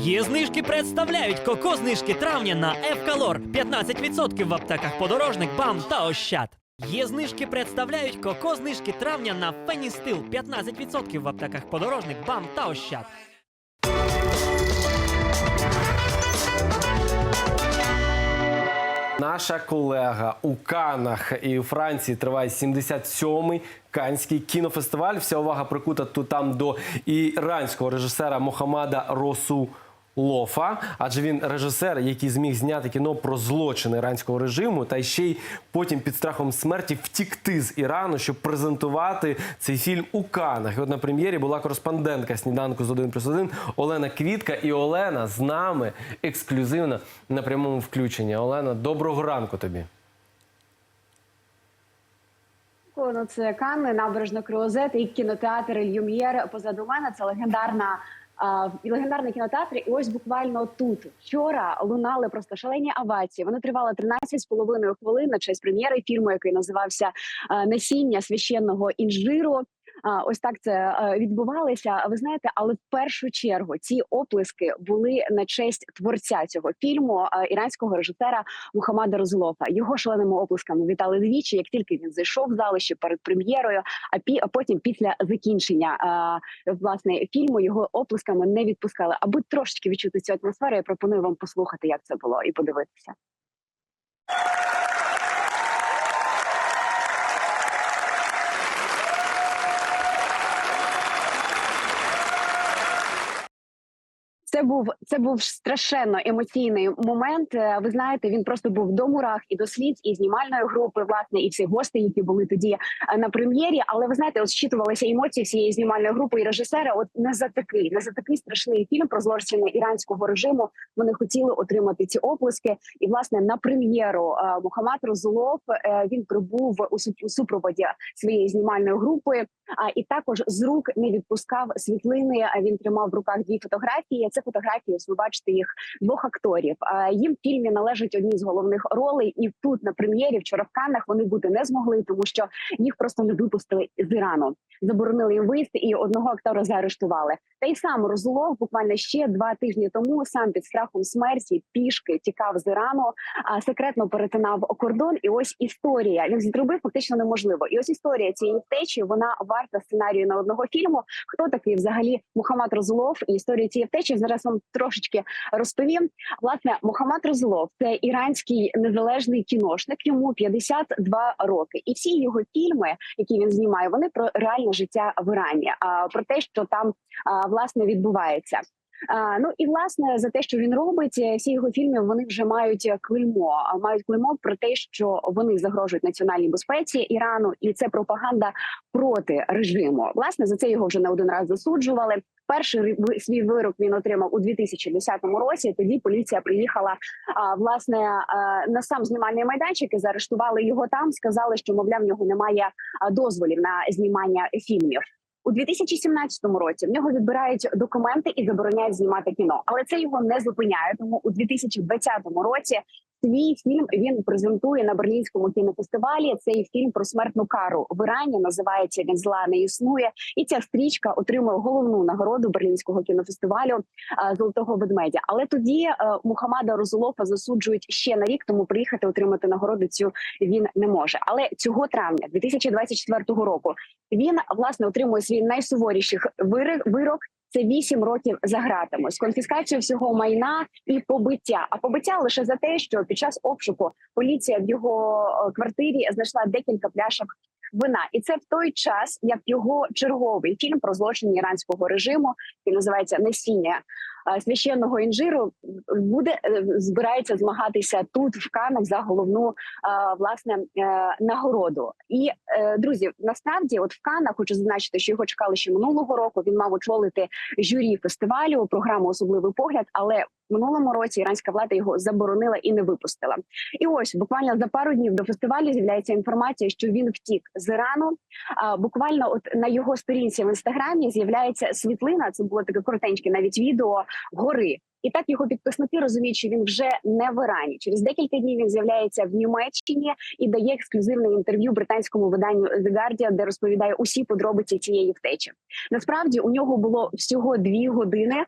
Є знижки представляють коко знижки травня на Евкалор 15% в аптеках подорожник, бам та ощад. Є знижки представляють коко знижки травня на Феністил 15% в аптеках подорожник, бам та ощад. Наша колега у Канах і у Франції триває 77-й Канський кінофестиваль. Вся увага прикута тут там до іранського режисера Мохаммада Росу. Лофа, адже він режисер, який зміг зняти кіно про злочини іранського режиму, та ще й потім під страхом смерті втікти з Ірану, щоб презентувати цей фільм у Канах. І от на прем'єрі була кореспондентка сніданку з 1 плюс 1 Олена Квітка. І Олена з нами ексклюзивно на прямому включенні. Олена, доброго ранку тобі. Ну, це Канни, набережна Круозет і кінотеатр Люм'єр позаду мене. Це легендарна. А, Легендарний кінотеатр, і ось буквально тут вчора лунали просто шалені авації. Вони тривали 13,5 хвилин на честь прем'єри фільму, який називався Насіння священного інжиру. Ось так це е, відбувалося. Ви знаєте, але в першу чергу ці оплески були на честь творця цього фільму е, іранського режисера Мухаммада Розлофа. Його шаленими оплесками вітали двічі, як тільки він зайшов в зали перед прем'єрою. А пі а потім, після закінчення е, власне фільму, його оплесками не відпускали. Аби трошечки відчути цю атмосферу, я пропоную вам послухати, як це було, і подивитися. Це був це був страшенно емоційний момент. Е, Ви знаєте, він просто був до мурах і до сліз, і знімальної групи, власне, і всі гості, які були тоді е, на прем'єрі. Але ви знаєте, от щитувалися емоції всієї знімальної групи і режисера. От не за такий, не за такий страшний фільм про злочини іранського режиму. Вони хотіли отримати ці оплески. І власне на прем'єру е, Мухаммад Розулов він прибув у супроводі своєї знімальної групи. А і також з рук не відпускав світлини. А він тримав в руках дві фотографії. Це фотографії. Ось ви бачите їх двох акторів. Їм в фільмі належить одні з головних ролей. І тут на прем'єрі в Каннах вони бути не змогли, тому що їх просто не випустили з Ірану. Заборонили їм виїзд і одного актора заарештували. Та й сам Розулов буквально ще два тижні тому сам під страхом смерті пішки тікав з Ірану, а секретно перетинав кордон. І ось історія. Він зробив фактично неможливо. І ось історія цієї втечі вона варта сценарію на одного фільму. Хто такий взагалі Мухаммад Розулов і історію цієї втечі? Зараз вам трошечки розповім. Власне, Мухаммад Розлов це іранський незалежний кіношник. Йому 52 роки, і всі його фільми, які він знімає, вони про реальне життя в Ірані, а про те, що там власне відбувається. Ну і власне за те, що він робить, е, всі його фільми вони вже мають клеймо. Мають клеймо про те, що вони загрожують національній безпеці Ірану, і це пропаганда проти режиму. Власне за це його вже не один раз засуджували. Перший свій вирок він отримав у 2010 році. Тоді поліція приїхала а, власне а, на сам знімальний майданчик і заарештували його там. Сказали, що мовляв в нього немає дозволів на знімання фільмів. У 2017 році в нього відбирають документи і забороняють знімати кіно, але це його не зупиняє. Тому у 2020 році свій фільм він презентує на берлінському кінофестивалі. Цей фільм про смертну кару в Ірані називається Він зла не існує. І ця стрічка отримує головну нагороду берлінського кінофестивалю Золотого ведмедя. Але тоді е, Мухаммада Розулофа засуджують ще на рік, тому приїхати отримати нагороду цю він не може. Але цього травня 2024 року він власне отримує свій найсуворіший вирок. Це 8 років за ґратами з конфіскацією всього майна і побиття. А побиття лише за те, що під час обшуку поліція в його е, квартирі знайшла декілька пляшок вина, і це в той час, як його черговий фільм про злочин іранського режиму, який називається Насіння е, священного інжиру, буде е, збирається змагатися тут в Канах за головну е, власне нагороду. І друзі, насправді, от в Канах хочу зазначити, що його чекали ще минулого року. Він мав очолити журі фестивалю, програму особливий погляд, але минулому році іранська влада його заборонила і не випустила. І ось буквально за пару днів до фестивалю з'являється інформація, що він втік з Ірану. А буквально, от на його сторінці в інстаграмі з'являється світлина. Це було таке коротеньке навіть відео гори. І так його підписники розуміють, що він вже не в Ірані. Через декілька днів він з'являється в Німеччині і дає ексклюзивне інтерв'ю британському виданню The Guardian, де розповідає усі подробиці цієї втечі. Насправді у нього було всього дві години, е,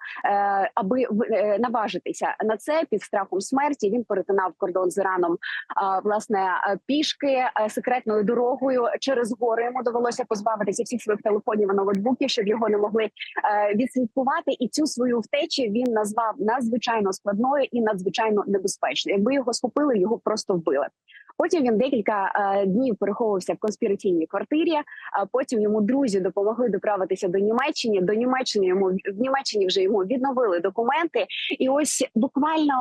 аби е, наважитися на це під страхом смерті. Він перетинав кордон з Іраном власне е, пішки секретною дорогою через гори. Йому довелося позбавитися всіх своїх телефонів і ноутбуків, щоб його не могли відслідкувати. І цю свою втечу він назвав надзвичайно складною і надзвичайно небезпечною. Якби його схопили, його просто вбили. Потім він декілька е, днів переховувався в конспіраційній квартирі. А потім йому друзі допомогли доправитися до Німеччини. До Німеччини йому в Німеччині вже йому відновили документи. І ось буквально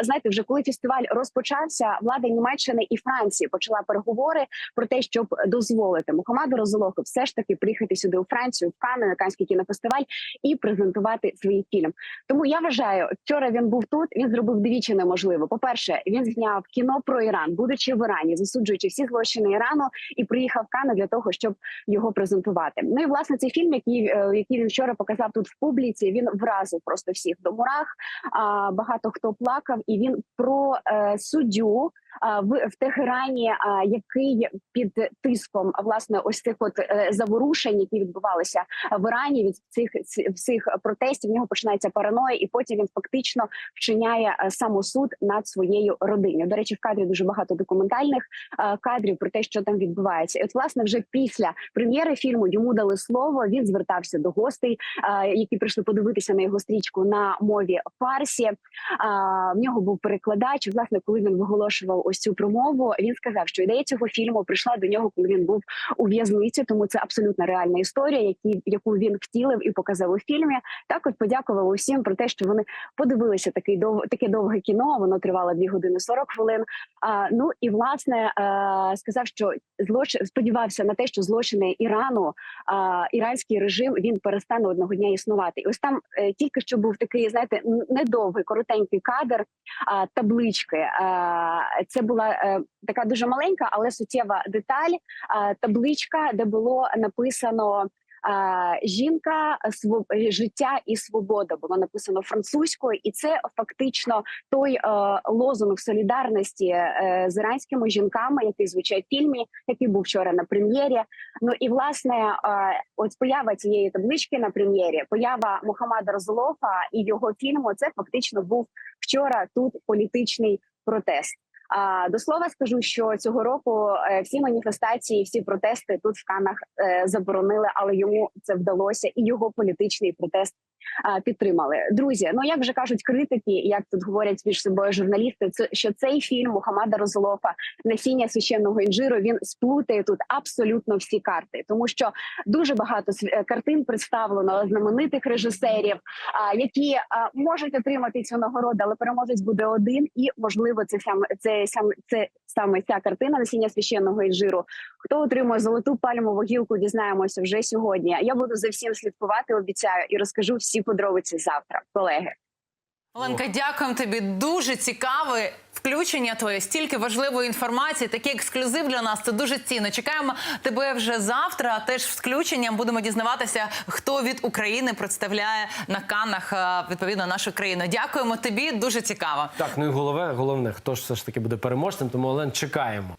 е, знаєте, вже коли фестиваль розпочався, влада Німеччини і Франції почала переговори про те, щоб дозволити Мухаммаду Розолоху все ж таки приїхати сюди у Францію, в Канни, на кінофестиваль і презентувати свій фільм. Тому я вважаю, вчора він був тут. Він зробив двічі неможливо. По перше, він зняв кіно про Іран, будучи в Ірані, засуджуючи всі злочини Ірану, і приїхав в Канни для того, щоб його презентувати. Ну і власне цей фільм, який, е, який він вчора показав тут в публіці, він вразив просто всіх до мурах. А багато хто плакав, і він про е, суддю. В, в Тегерані, який під тиском власне ось цих от е, заворушень, які відбувалися в Ірані від цих всіх протестів, в нього починається параноя, і потім він фактично вчиняє е, самосуд над своєю родиною. До речі, в кадрі дуже багато документальних кадрів про те, що там відбувається. І от власне вже після прем'єри фільму йому дали слово. Він звертався до гостей, які прийшли подивитися на його стрічку на мові фарсі. В нього був перекладач. Власне, коли він виголошував ось цю промову, він сказав, що ідея цього фільму прийшла до нього, коли він був у в'язниці. Тому це абсолютно реальна історія, які, яку він втілив і показав у фільмі. Так, от подякував усім про те, що вони подивилися такий дов, таке довге кіно. Воно тривало 2 години 40 хвилин. А, ну і власне е, сказав, що злочин сподівався на те, що злочини Ірану, а, іранський режим він перестане одного дня існувати. І ось там е, тільки що був такий, знаєте, недовгий, коротенький кадр а, таблички. А, це була е, така дуже маленька, але суттєва деталь. А, табличка, де було написано. Жінка, сво- життя і свобода було написано французькою, і це фактично той е, лозунг солідарності е, з іранськими жінками, який звучить в фільмі, який був вчора на прем'єрі. Ну і власне, е, от поява цієї таблички на прем'єрі, поява Мухаммада Розолофа і його фільму, це фактично був вчора тут політичний протест. А до слова скажу, що цього року е, всі маніфестації, всі протести тут в Канах е, заборонили, але йому це вдалося, і його політичний протест підтримали. Друзі, ну як вже кажуть критики, як тут говорять між собою журналісти, це що цей фільм Мухаммада Розолофа насіння священного інжиру він сплутає тут абсолютно всі карти, тому що дуже багато е, картин представлено знаменитих режисерів, які можуть отримати цю нагороду, але переможець буде один, і можливо, це саме це саме це саме ця картина насіння священного інжиру. Хто отримує золоту пальмову гілку, дізнаємося вже сьогодні. Я буду за всім слідкувати, обіцяю, і розкажу всі подробиці завтра, колеги. Оленка, дякуємо тобі. Дуже цікаве включення твоє, стільки важливої інформації, такий ексклюзив для нас. Це дуже цінно. Чекаємо тебе вже завтра. Теж з включенням будемо дізнаватися, хто від України представляє на канах е, відповідно нашу країну. Дякуємо тобі. Дуже цікаво. Так, ну і головне, головне, хто ж все ж таки буде переможцем, тому Олен чекаємо.